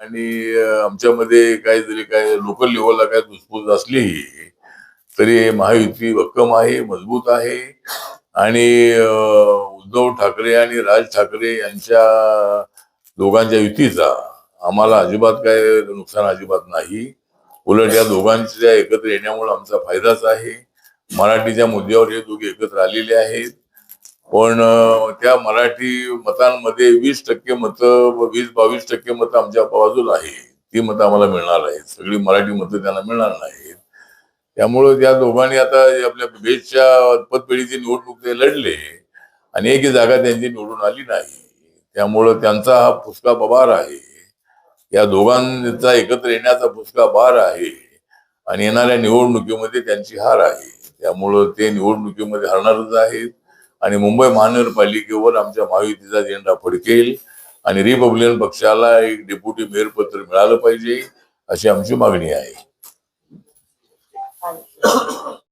आणि आमच्यामध्ये काही जरी काय लोकल लेवलला काय दुसपूस असलीही तरी महायुती भक्कम आहे मजबूत आहे. आणि उद्धव ठाकरे आणि राज ठाकरे यांच्या दोघांच्या युतीचा आम्हाला अजिबात काय नुकसान अजिबात नाही. उलट या दोघांच्या एकत्र येण्यामुळे आमचा फायदाच आहे. मराठीच्या मुद्द्यावर हे दोघे एकत्र आलेले आहेत. पण त्या मराठी मतांमध्ये वीस टक्के मतं वीस बावीस टक्के मतं आमच्या बाजूला आहे ती मतं आम्हाला मिळणार आहेत. सगळी मराठी मतं त्यांना मिळणार नाहीत. त्यामुळे त्या दोघांनी आता आपल्या बेस्टच्या पतपेढीची निवडणूक ते लढले आणि एकही जागा त्यांची निवडून आली नाही. त्यामुळं त्यांचा हा फुसका बबार आहे. या दोघांचा एकत्र येण्याचा फुसका बार आहे. आणि येणाऱ्या निवडणुकीमध्ये त्यांची हार आहे. त्यामुळं ते निवडणुकीमध्ये हरणारच आहेत. आणि मुंबई महानगरपालिकेवर आमच्या महायुतीचा झेंडा फडकेल आणि रिपब्लिकन पक्षाला एक डेप्युटी मेयर पत्र मिळालं पाहिजे अशी आमची मागणी आहे.